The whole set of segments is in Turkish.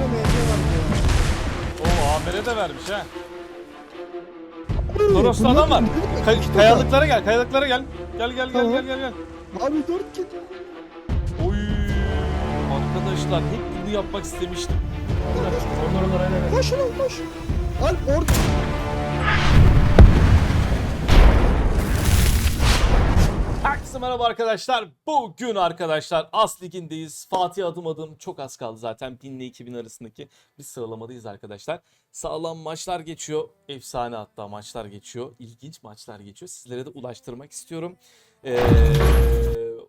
tane MC var diyor. Oo Amer'e de vermiş ha. Toros'ta adam var. Kay- kayalıklara gel, kayalıklara gel. Gel gel gel Tamam. gel gel gel. Abi 4 kill. Oy. Arkadaşlar hep bunu yapmak istemiştim. Aynen. Koş lan koş. Alp orada. Herkese merhaba arkadaşlar. Bugün arkadaşlar As Ligi'ndeyiz. Fatih adım adım çok az kaldı zaten. 1000 ile 2000 arasındaki bir sıralamadayız arkadaşlar. Sağlam maçlar geçiyor. Efsane hatta maçlar geçiyor. İlginç maçlar geçiyor. Sizlere de ulaştırmak istiyorum. Ee,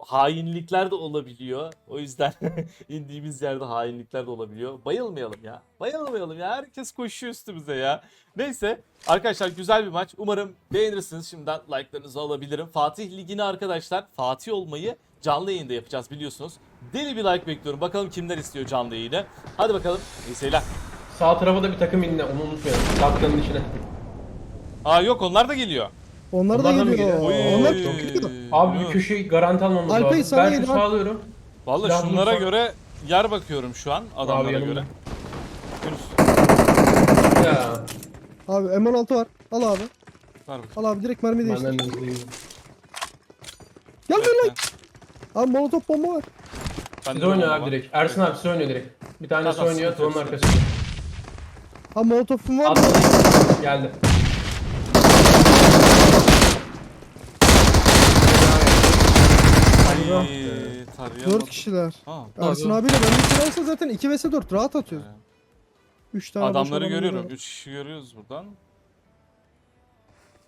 hainlikler de olabiliyor. O yüzden indiğimiz yerde hainlikler de olabiliyor. Bayılmayalım ya. Bayılmayalım ya. Herkes koşuyor üstümüze ya. Neyse arkadaşlar güzel bir maç. Umarım beğenirsiniz. Şimdiden like'larınızı alabilirim. Fatih Ligi'ni arkadaşlar Fatih olmayı canlı yayında yapacağız biliyorsunuz. Deli bir like bekliyorum. Bakalım kimler istiyor canlı yayını. Hadi bakalım. İyi seyirler. Sağ tarafa da bir takım indi. Onu unutmayalım. Şapkanın içine. Aa yok onlar da geliyor. Onlar da Onlar da mı geliyor. geliyor? Onlar çok geliyor. Abi bir Yok. köşeyi garanti almamız Alpay, lazım. sana Ben şu geliyor. sağlıyorum. Vallahi Silah şunlara göre yer bakıyorum şu an adamlara Abi yanımda. göre. Yunus. Ya. Abi M16 var. Al abi. Ver. Al abi direkt mermi değiştir. Benden de hızlıyım. Gel lan. Abi molotof bomba var. ben Siz de oynuyor abi direkt. Ersin abi siz oynuyor direkt. Bir tanesi Tamam, oynuyor sıkıntı yok, arkasında. Ha molotofum var mı? Atladı. Geldi. Dört tarayamadım. kişiler. Ha, Ersin abiyle ben bir sıraysa zaten 2 vs 4 rahat atıyor. evet. 3 tane boş Adamları adam görüyorum. görüyorum. 3 kişi görüyoruz buradan.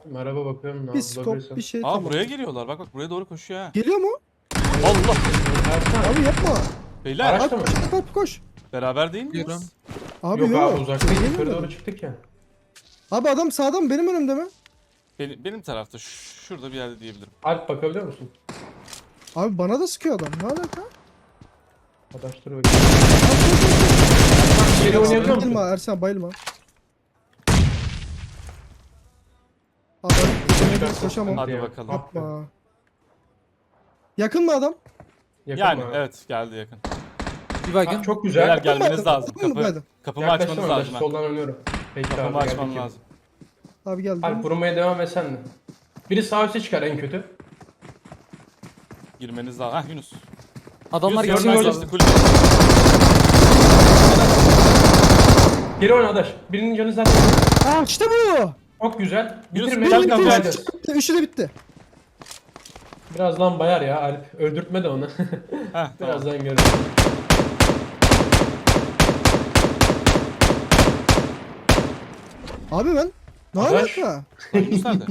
Merhaba bakıyorum. Bir skop bir şey Aa tamam. buraya geliyorlar. Bak bak buraya doğru koşuyor ha. Geliyor mu? Allah. Ersin abi. Abi yapma. Beyler Araç- Alp mı? koş beraber değil miyiz? Abi Yok yok. abi uzaktayız. Geliyor Yukarı mu? doğru çıktık ya. Abi adam sağda mı benim önümde mi? Benim, benim tarafta ş- şurada bir yerde diyebilirim. Alp bakabiliyor musun? Abi bana da sıkıyor adam. Ne alaka? Arkadaşlar bakayım. Geri oynayabiliyor Bayılma? Ersen bayılma. Abi ben koşamam. Hadi bakalım. Yapma. Yakın mı adam? Yakın Yani mı? evet geldi yakın. Bir baygın. Ha, çok Beyler güzel. gelmeniz lazım. Yakın mı Kapı, kapımı Yaklaştım açmanız arkadaş, lazım. ha. Soldan oynuyorum. Peki Kapımı abi, açman geldik. lazım. Abi geldi. Alp vurmaya devam et sen de. Biri sağ üstte çıkar en kötü. Girmeniz lazım. Hah Yunus. Adamlar Yunus geçiyor. geçti kulübe. Geri oyna adaş. Birinin canı zaten. Aa işte bu. Çok güzel. Yunus, Bitir gel Bitir. aç. Bitti, Üçü de bitti. Birazdan bayar ya Alp. Öldürtme de onu. Heh tamam. Birazdan görürüz. Abi ben ne Arkadaş. alaka? Yunus nerede?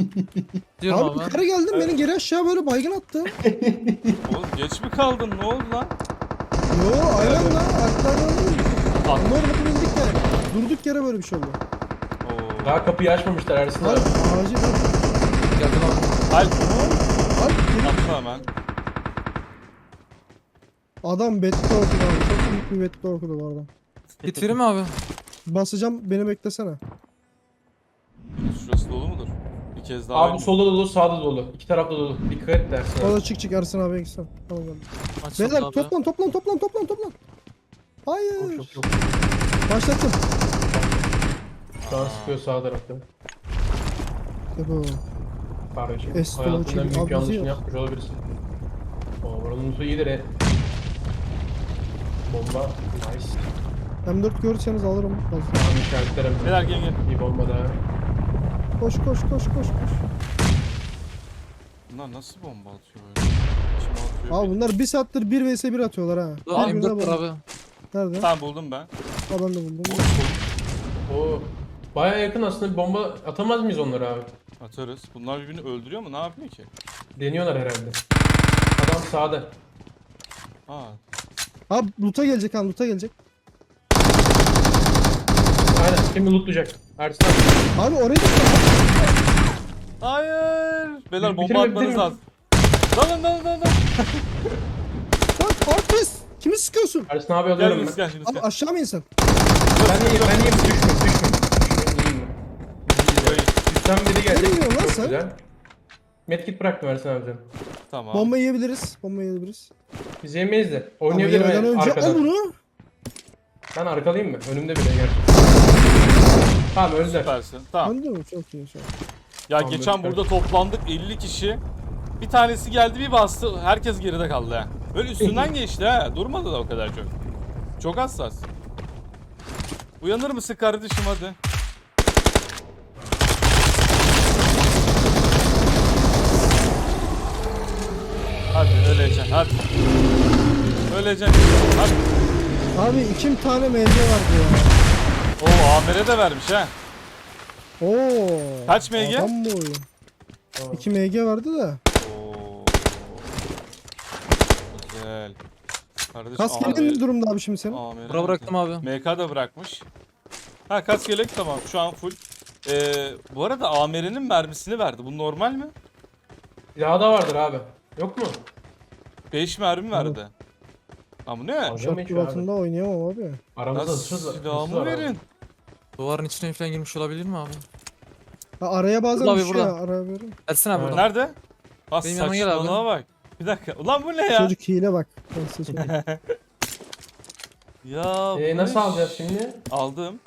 Diyorum Abi abi. yukarı geldim beni geri aşağı böyle baygın attı. Oğlum geç mi kaldın? Ne oldu lan? Yo aynen lan. Arkadan öldüm. At. Normal bindik yani. Durduk yere böyle bir şey oldu. Oo. Daha kapıyı açmamışlar Ersin Abi abi. acil. Yakın abi. Alp. Abi geri- Atla hemen. adam betti okudu abi. Çok büyük bir betti okudu bu arada. Bitireyim mi abi? Basacağım beni beklesene. Şurası dolu mudur? Bir kez daha Abi solda dolu, sağda dolu. İki tarafta dolu. Dikkat et dersin abi. Orada çık çık Ersin abiye gitsin. Tamam geldim. Beyler abi. toplan toplan toplan toplan toplan. Hayır. Çok çok. Başlattım. An sıkıyor sağ tarafta. İşte bu. Kardeşim. Eski Hayatında en büyük yanlışını yok. yapmış olabilirsin. Oo, buranın su iyidir he. Bomba. Nice. M4 görürseniz alırım. Fazla. Tam işaretlerim. Beyler gelin gelin. Bir bomba daha. Koş koş koş koş koş. Bunlar nasıl bomba atıyor atıyor? Abi bunlar bir saattir 1 vs 1 atıyorlar ha. Dur, Birbirine M4 var bak- abi. Nerede? Tamam buldum ben. Ha ben de buldum. Oo. Baya yakın aslında bir bomba atamaz mıyız onlara abi? Atarız. Bunlar birbirini öldürüyor mu? Ne yapıyor ki? Deniyorlar herhalde. Adam sağda. Aa. Abi loot'a gelecek ha loot'a gelecek. Aynen şimdi lootlayacak. Ersin abi. Abi oraya da Hayır. Beyler bomba bitirme, atmanız bitirme. lazım. Dalın dalın dalın. dalın. Lan artist! Kimi sıkıyorsun? Ersin abi Gel alıyorum Yunus ben. gel Yunus Abi gel. aşağı mı insan? Ben iyiyim ben iyiyim. Düşme düşme. Düşme iyiyim ben. Böyle. Üstten biri gelecek. Bilmiyorum lan Çok sen. güzel. Medkit bıraktım Ersin abicim. Tamam. Bomba yiyebiliriz. Bomba yiyebiliriz. Biz yemeyiz de. Ama Oynayabilir yemeden mi önce al arkadan? bunu. Ben arkalayayım mı? Önümde bile gerçekten. Tamam öldüler. Süpersin. Tamam. Anladın mı? Çok iyi şu an. Ya Tamam, geçen evet. burada toplandık 50 kişi. Bir tanesi geldi bir bastı. Herkes geride kaldı ha. Böyle üstünden geçti ha. Durmadı da o kadar çok. Çok hassas. Uyanır mısın kardeşim hadi. Hadi öleceksin hadi. Öleceksin. Hadi. Abi iki tane MC vardı ya. Oo Amer'e de vermiş ha. Oo. Kaç MG? Adam bu oyun. Tamam. 2 MG vardı da. Oo. Güzel. Kardeşim Kaskenin ne durumda abi şimdi senin? Amer'e Bura bıraktım abi. MK da bırakmış. Ha kas yelek tamam şu an full. Ee, bu arada Amer'in mermisini verdi. Bu normal mi? Silahı da vardır abi. Yok mu? 5 mermi verdi. Ama ne? Şok hiç gibi abi. oynayamam abi. Aramızda Nasıl hırsız silahımı verin? Duvarın içine falan girmiş olabilir mi abi? Ha, araya bazen Burada abi, düşüyor burada. ya. Araya böyle. Ersin abi Ha. Nerede? Bak Benim yanıma gel abi. saçmalama bak. Bir dakika. Ulan bu ne ya? Çocuk hile bak. Ben size söyleyeyim. Ya Ee, bu nasıl ne? alacağız şimdi? Aldım.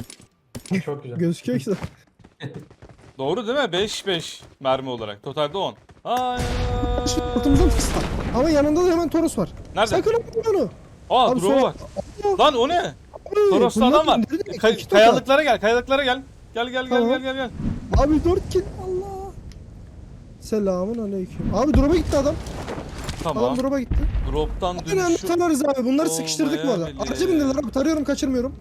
Çok güzel. Gözüküyor ki. Doğru değil mi? 5-5 mermi olarak. Totalde 10. Ay. Altımızdan kısa. Ama yanında da hemen Toros var. Nerede? Sakın atma onu. Aa Abi bak. Lan o ne? Toros'ta adam var. Kay- kayalıklara gel, kayalıklara gel. Gel gel gel Tamam. gel gel gel. Abi 4 kill. Allah. Selamun aleyküm. Abi drop'a gitti adam. Tamam. Adam drop'a gitti. Drop'tan Aynen dönüşü. tanırız abi. Bunları sıkıştırdık bu arada. Olmayabilir. Aracı bindiler abi. Tarıyorum kaçırmıyorum.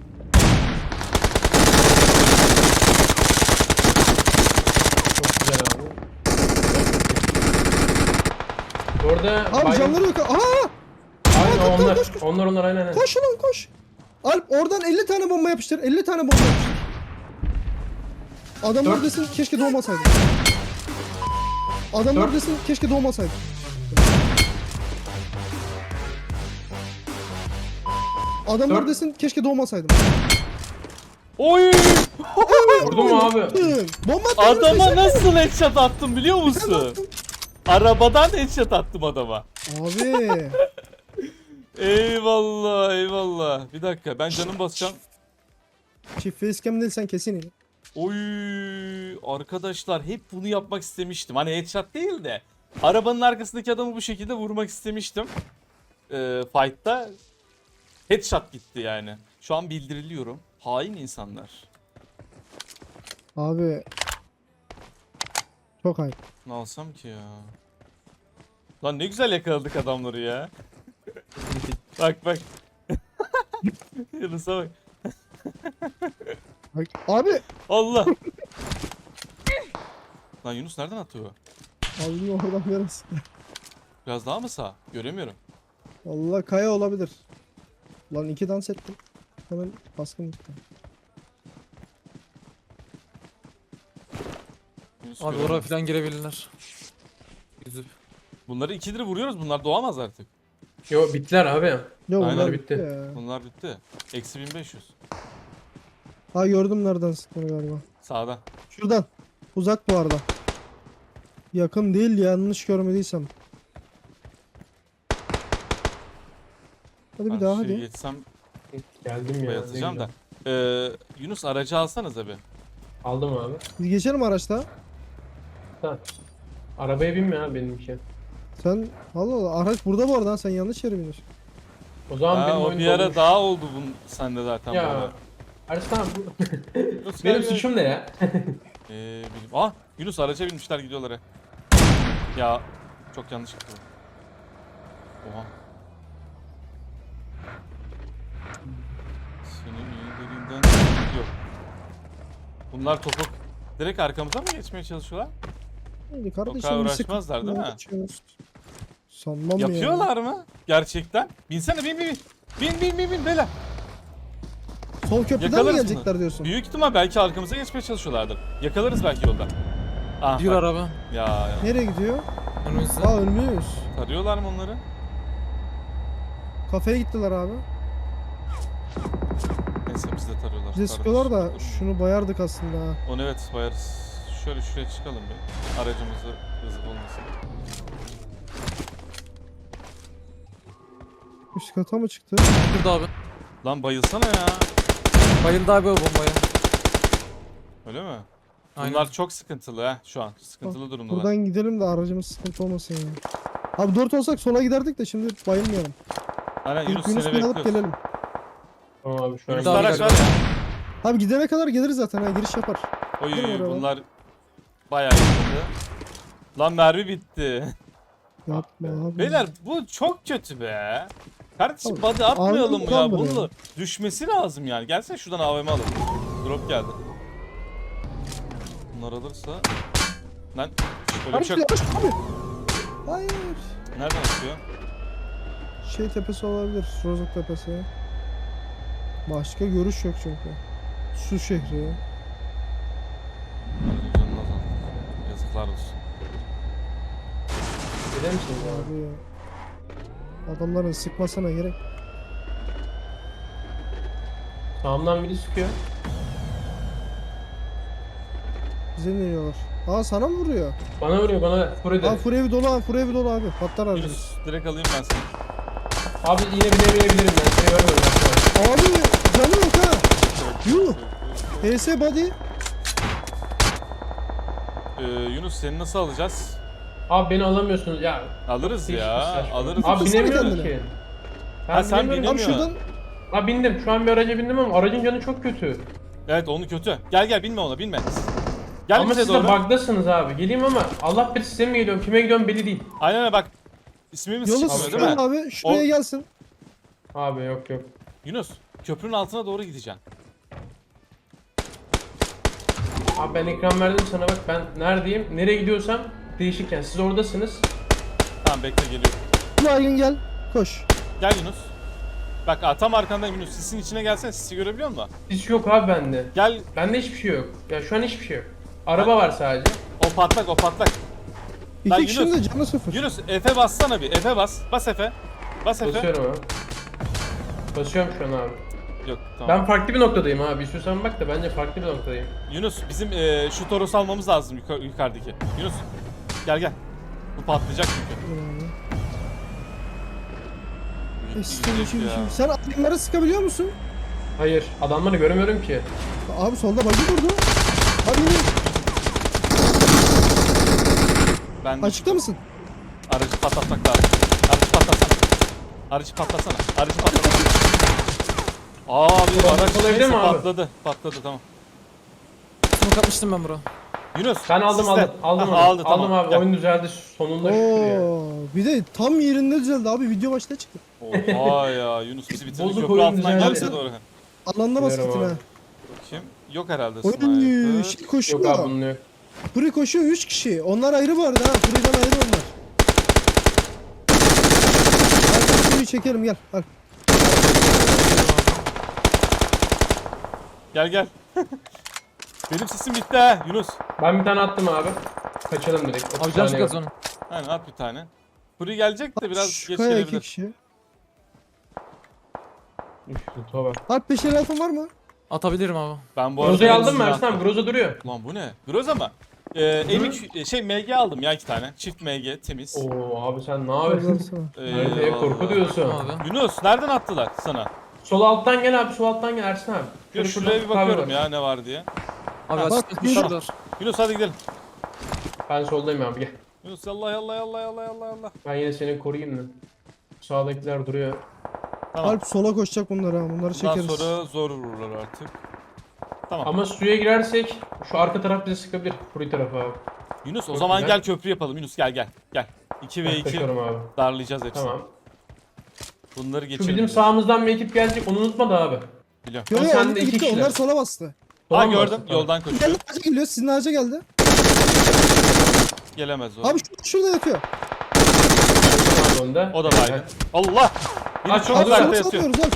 Çok güzel abi. Orada Abi canları yok. Aa! Aynen Koş, onlar. koş, koş. Onlar onlar aynen aynen. Koş lan koş. Alp oradan 50 tane bomba yapıştır. 50 tane bomba yapıştır. Adam Dört. neredesin? Keşke doğmasaydı. Adam Dört. neredesin? Keşke doğmasaydı. Adam Dört. neredesin? Keşke doğmasaydım. Oy! Vurdun mu abi? Hı, Bomba. Adama nasıl headshot attım biliyor musun? Arabadan headshot attım adama. Abi. Eyvallah eyvallah. Bir dakika ben canım basacağım. Çift facecam değil sen kesin iyi. Oy arkadaşlar hep bunu yapmak istemiştim. Hani headshot değil de arabanın arkasındaki adamı bu şekilde vurmak istemiştim. Ee, fight'ta headshot gitti yani. Şu an bildiriliyorum. Hain insanlar. Abi. Çok ayıp. Ne alsam ki ya? Lan ne güzel yakaladık adamları ya. bak bak. Yunus'a bak. Bak, Abi. Allah. Lan Yunus nereden atıyor? Abi oradan biraz. Biraz daha mı sağ? Göremiyorum. Allah kaya olabilir. Lan iki dans ettim. Hemen baskın gitti. Yunus Abi göremiyorum. oraya falan girebilirler. Yüzüp. Bunları ikidir vuruyoruz. Bunlar doğamaz artık. Yo bittiler abi. Ya Aynen, bunlar bitti. bitti. Ya. Bunlar bitti. Eksi 1500. Ha gördüm nereden sıktığını galiba. Sağda. Şuradan. Uzak bu arada. Yakın değil yanlış görmediysem. Hadi bir Ben daha şuraya hadi. geçsem Geldim ya. bayatacağım ne da. güzel. Ee, Yunus aracı alsanız abi. Aldım abi. Biz geçelim araçta. Tamam. Arabaya binme ha benimki. Sen Allah Allah araç burada bu arada sen yanlış yere biniyorsun. O zaman Ha, benim o oyun bir ara dolmuş. daha oldu bunun sende zaten. bu Ya. ara. Arslan bu Yunus, gel, benim gel. suçum ne ya? Ee, bilim- Ah Yunus araca binmişler gidiyorlar ya. Ya çok yanlış gitti bu. Oha. Seni iyilerinden yok. Bunlar topuk. Direkt arkamıza mı geçmeye çalışıyorlar? Hadi kardeşim uğraşmazlar sıkıntı değil mi? geçiyoruz. Sanmam ya. Yapıyorlar mı? Gerçekten. Binsene bin bin bin. Bin bin bin bin beyler. Sol köprüden mi Yakalarız gelecekler bunları. diyorsun? Büyük ihtimal belki arkamıza geçmeye çalışıyorlardır. Yakalarız belki yolda. Ah, Bir bak. araba. Ya, ya. Nereye gidiyor? Önümüzde. Aa ölmüyoruz. Tarıyorlar mı onları? Kafeye gittiler abi. Neyse biz de tarıyorlar. Bize Tararız. sıkıyorlar da şunu bayardık aslında ha. Onu evet bayarız. Şöyle şuraya çıkalım bir. Aracımızı hızlı olmasın. Üst kata mı çıktı? Burada abi. Lan bayılsana ya. Bayıldı abi o bombaya. Öyle mi? Aynen. Bunlar çok sıkıntılı ha şu an. Sıkıntılı durumdalar. Buradan gidelim de aracımız sıkıntı olmasın ya. Abi 4 olsak sola giderdik de şimdi bayılmayalım. Aynen Yunus, Yunus seni alıp bekliyoruz. gelelim. Tamam abi şu an. Araç var ya. Abi gidene kadar geliriz zaten ha giriş yapar. Oy oraya? bunlar bayağı iyiydi. Lan mermi bitti. Yapma abi. Beyler bu çok kötü be. Kardeşim Abi, body atmayalım AVM ya. Bunu düşmesi lazım yani. Gelsene şuradan AVM alalım. Drop geldi. Bunlar alırsa... Lan böyle bir Abi şey yok. yavaş abi. Hayır. Nereden atıyor? Şey tepesi olabilir. Rozok tepesi. Başka görüş yok çünkü. Su şehri sağlık. Yazıklar olsun. Gider misiniz abi? Abi ya. Adamların sıkmasına gerek. Sağımdan biri sıkıyor. Bize ne diyorlar? Aa sana mı vuruyor? Bana vuruyor bana fur Aa furevi dolu abi furevi dolu abi. Patlar aracımız. Yunus direkt alayım ben seni. Abi yine bilemeyebilirim ben. Seni görmüyorum şu an. Abi canı yok ha. Yuh. HS body. Ee, Yunus seni nasıl alacağız? Abi beni alamıyorsunuz ya. Alırız ya. bir saçma. Alırız. Abi binemiyorum ki. Ben Ha, sen binemiyorum. Abi şuradan Abi bindim. Şu an bir araca bindim ama aracın canı çok kötü. Evet onu kötü. Gel gel binme ona binme. Gel ama bize siz de doğru. bug'dasınız abi. Geleyim ama Allah bilir size mi geliyorum, kime gidiyorum belli değil. Aynen öyle bak. İsmimiz yolu çıkmıyor değil mi? abi. Şuraya O- gelsin. Abi yok yok. Yunus köprünün altına doğru gideceksin. Abi ben ekran verdim sana bak ben neredeyim, nereye gidiyorsam değişik yani. Siz oradasınız. Tamam bekle geliyorum. Baygın gel. Koş. Gel Yunus. Bak aa, tam arkandayım Yunus. Sisin içine gelsene. Sisi görebiliyor musun? Hiç yok abi bende. Gel. Bende hiçbir şey yok. Ya şu an hiçbir şey yok. Araba var sadece. O patlak o patlak. Lan İki kişinin Yunus. de canı sıfır. Yunus Efe bassana bir. Efe bas. Bas Efe. Bas Efe. Basıyorum abi. Basıyorum şu an abi. Yok tamam. Ben farklı bir noktadayım abi. İstiyorsan bak da bence farklı bir noktadayım. Yunus bizim e, şu Toros'u almamız lazım yuka- yukarıdaki. Yunus. Gel gel. Bu patlayacak çünkü. Ya. şey. Sen adamları sıkabiliyor musun? Hayır, adamları göremiyorum ki. Abi solda bagi durdu. Abi yine Ben de açıkta mısın? aracı patlatmak lazım. Aracı patlatsana. Aracı patlatsana. Aracı patlatsana. Abi araç olabilir neyse mi abi? patladı. Patladı tamam. Smoke atmıştım ben bura. Yunus. Ben aldım aldım. Aldım Ha, onu. aldı, aldım tamam. abi. Gel. Oyun düzeldi sonunda şükür ya. Oo, bir de tam yerinde düzeldi abi video başta çıktı. Oha ya Yunus bizi bitirdi. Bozuk Köprü oyun altından düzeldi. gelse doğru. Alanda bas Biliyorum gittin abi. Bakayım. Yok herhalde Oy sniper. şey Yok koşuyor. abi bunun yok. Furi koşuyor 3 kişi. Onlar ayrı bu arada ha. Furi'den ayrı onlar. Gel Furi'yi çekelim gel. Al. Gel gel. Benim sesim bitti ha Yunus. Ben bir tane attım abi. Kaçalım direkt. 30 Abi can saniye çıkart var. onu. Aynen at bir tane. Free gelecek de biraz Şu geç kaya iki gelebilir. kişi. Üf, Tuğba. Alp 5 el altın var mı? Atabilirim abi. Ben bu arada Groza'yı aldın mı Ersin abi? Groza duruyor. Lan bu ne? Groza mı? Ee, M2 şey MG aldım ya iki tane. Çift MG temiz. Oo abi sen ne yapıyorsun? sana. Haritaya korku diyorsun. Abi. Yunus nereden attılar sana? Sol alttan gel abi sol alttan gel Ersin abi. Dur şuraya bir bakıyorum ya ne var diye. Abi Ha, bak, açıkta bir- düşürdüler. Yunus hadi gidelim. Ben soldayım abi gel. Yunus yallah yallah yallah yallah yallah yallah. Ben yine seni koruyayım da. Sağdakiler duruyor. Tamam. Alp sola koşacak bunlar ha. Bunları Bundan çekeriz. sonra zor vururlar artık. Tamam. Ama suya girersek şu arka taraf bize sıkabilir. Kuru tarafı abi. Yunus o Çok zaman güzel. gel köprü yapalım. Yunus gel gel. Gel. 2 ve Ben 2 kaçıyorum abi. darlayacağız hepsini. Tamam. Bunları Şu geçelim. bizim sağımızdan bir ekip gelecek onu unutma da abi. Biliyorum. Yo Ama yo sen de iki gitti. kişiler. Onlar sola bastı. Ha Sola mı gördüm. Tamam. Yoldan koşuyor. Geldi ağaca geliyor. Sizin ağaca geldi. Gelemez o. Abi şurada, şurada yatıyor. O da baygın. Allah! Yine Aç, çok aç, Abi uzakta sola yatıyor. salmıyoruz.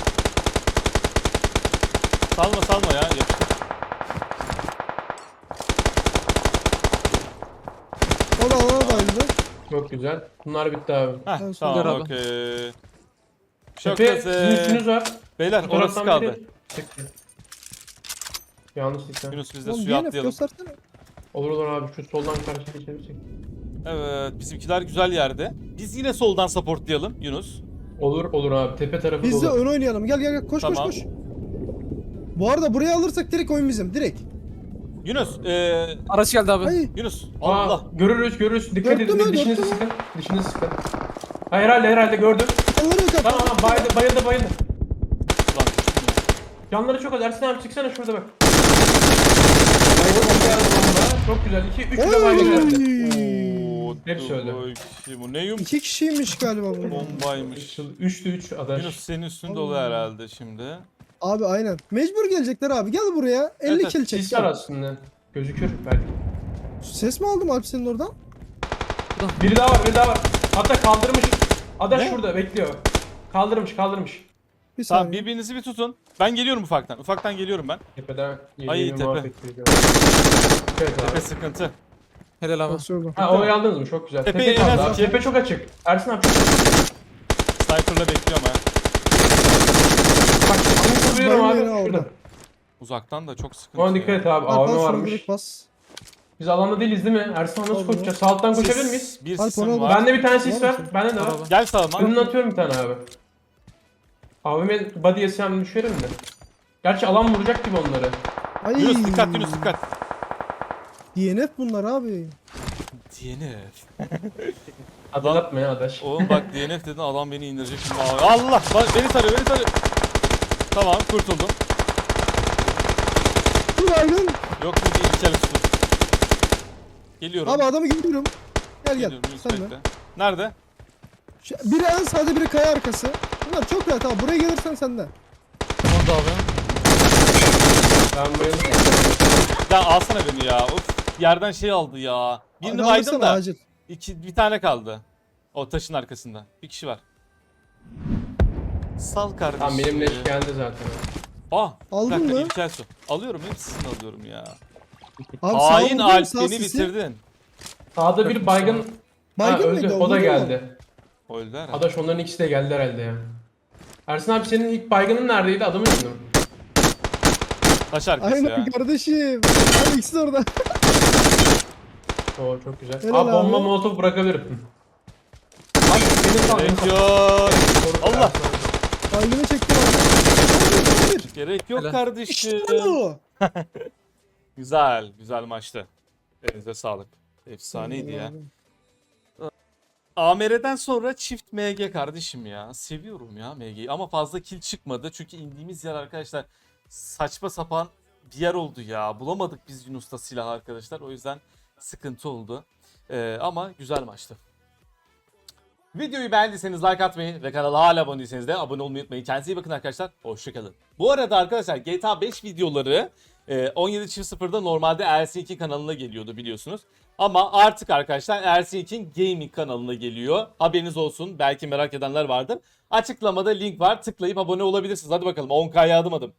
Salma salma ya. Yapıştır. O da alana dahildi. Çok güzel. Bunlar bitti abi. Heh, Ben tamam okey. Tepe sizin üstünüz var. Beyler Bu orası taraftan kaldı. biri çıktı. Yanlışlıkla. Yunus biz de Oğlum suya atlayalım. göstersene. Olur olur abi şu soldan karşıya geçebilirsek. Evet bizimkiler güzel yerde. Biz yine soldan supportlayalım Yunus. Olur olur abi tepe tarafı Biz de dolu. ön oynayalım. Gel gel gel koş Tamam. koş koş. Bu arada burayı alırsak direkt oyun bizim. Direkt. Yunus. Ee, Araç geldi abi. Ay. Yunus. Aa, Allah. görürüz görürüz. Dikkat Dörtlü mü, edin. Dişinizi mü? sıkın. Dişinizi sıkın. Ha, herhalde herhalde gördüm. Onları yok Tamam tamam bayıldı bayıldı bayıldı. Ulan. Canları çok az. Ersin abi çıksana şurada bak. Bayıldı bomba. Çok güzel. 2 3 de bayıldı. Oo, Hepsi öyle. dur bakayım. Bu ne yum İki kişiymiş galiba bu. bombaymış. 3'te 3 adaş. Yunus senin üstünde oluyor herhalde şimdi. Abi aynen. Mecbur gelecekler abi. Gel buraya. 50 Evet, kill Sis var çekeceğim. aslında. Gözükür belki. Ses mi aldım Alp senin oradan? Biri daha var, biri daha var. Hatta kaldırmış. Adaş Ne? şurada bekliyor. Kaldırmış, kaldırmış. Bir Tamam saniye. birbirinizi bir tutun. Ben geliyorum ufaktan. Ufaktan geliyorum ben. Tepeden Ay, yeni tepe. muhabbet geliyor. Evet abi. Tepe sıkıntı. Helal abi. Basıyorum. Ha orayı aldınız mı? Çok güzel. Tepe en kaldı abi. Tepe çok açık. Ersin abi çok açık. Sniper'la bekliyorum ha. Bak onu abi. yeri Şurada. Uzaktan da çok sıkıntı. Ona dikkat et abi. AVM şunu varmış. direkt bas. Biz alanda değiliz değil mi? Ersin abi nasıl koşacağız? Sağ alttan koşabilir miyiz? Bir Alp, sisim var. Bende bir tane sis Var? Bende de var. Abi. Gel sağıma. Önüne atıyorum bir tane abi. AVM body yesem düşerim de. Gerçi alan vuracak gibi onları. Ay. Yunus dikkat Yunus dikkat. DNF bunlar abi. DNF. Adı atma ya adaş. Oğlum bak DNF dedin adam beni indirecek şimdi. Allah! Bak beni tarıyor beni tarıyor. Tamam kurtuldum. Dur baygın. Yok bu değil tutun. Geliyorum. Abi adamı görüyorum. Gel gel. Geliyorum Sen de. Nerede? Şu- Biri en sağda biri kaya arkası. Bunlar çok rahat abi. Buraya gelirsen senden. Tamam da abi. Ben bayıldım. Ya alsana beni ya. Of yerden şey aldı ya. Birini Abi baydım da. Acil. İki, bir tane kaldı. O taşın arkasında. Bir kişi var. Sal kardeşim. Tamam benim leş geldi zaten. Ah, Aldın bir dakika, mı? İlkel su. Alıyorum hepsini alıyorum ya. Abi Hain sağ vurdun, Alp sağ beni sisi. bitirdin. Sağda bir baygın... Ha Baygın öldü. mıydı O da Vurdu mu? geldi. Öldü herhalde. Adaş onların ikisi de geldi herhalde ya. Ersin abi senin ilk baygının neredeydi? Adamın yanında mı? Taş arkası Aynen ya. kardeşim. Abi ikisi de orada. Oo çok güzel. Helal abi bomba abi. molotof bırakabilirim. Abi Gerek yok. Koru Allah. Baygını çektim abi. Bir. Gerek yok Helal. kardeşim. Bu. Güzel, güzel maçtı. Elinize sağlık. Efsaneydi ya. AMR'den sonra çift MG kardeşim ya. Seviyorum ya MG'yi ama fazla kill çıkmadı. Çünkü indiğimiz yer arkadaşlar saçma sapan bir yer oldu ya. Bulamadık biz Yunus'ta silah arkadaşlar. O yüzden sıkıntı oldu. Ee, ama güzel maçtı. Videoyu beğendiyseniz like atmayı ve kanala hala abone değilseniz de abone olmayı unutmayın. Kendinize iyi bakın arkadaşlar. Hoşçakalın. Bu arada arkadaşlar GTA 5 videoları e, 17.00'da normalde Ersin2 kanalına geliyordu biliyorsunuz. Ama artık arkadaşlar Ersin2'in gaming kanalına geliyor. Haberiniz olsun. Belki merak edenler vardır. Açıklamada link var. Tıklayıp abone olabilirsiniz. Hadi bakalım 10K'ya adım adım.